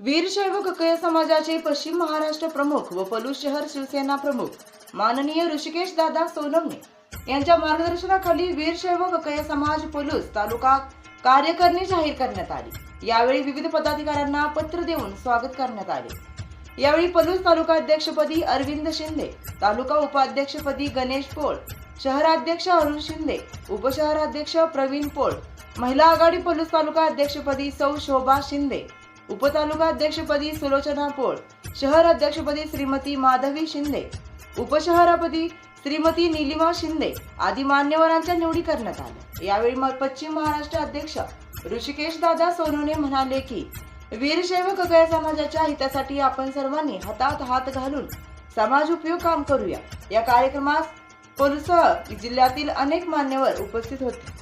वीरशैव ककय समाजाचे पश्चिम महाराष्ट्र प्रमुख व पलूस शहर शिवसेना प्रमुख माननीय ऋषिकेश दादा सोनवणे यांच्या मार्गदर्शनाखाली वीरशैव ककय समाज पलूस तालुका कार्यकारिणी जाहीर करण्यात आली. यावेळी विविध पदाधिकाऱ्यांना पत्र देऊन स्वागत करण्यात आले. यावेळी पलूस तालुका अध्यक्षपदी अरविंद शिंदे तालुका उपाध्यक्षपदी गणेश पोळ शहराध्यक्ष अरुण शिंदे उपशहराध्यक्ष प्रवीण पोळ महिला आघाडी पलूस तालुका अध्यक्षपदी सौ शोभा शिंदे उपतालुका अध्यक्षपदी सुलोचना पोळ शहर अध्यक्षपदी श्रीमती माधवी शिंदे उपशहरापदी श्रीमती निलिमा शिंदे आदी मान्यवरांच्या निवडी करण्यात आल्या. यावेळी पश्चिम महाराष्ट्र अध्यक्ष ऋषिकेश दादा सोनूने म्हणाले की वीरशैव कगया समाजाच्या हितासाठी आपण सर्वांनी हातात हात घालून समाज उपयोग काम करूया. या कार्यक्रमास पोलसह जिल्ह्यातील अनेक मान्यवर उपस्थित होते.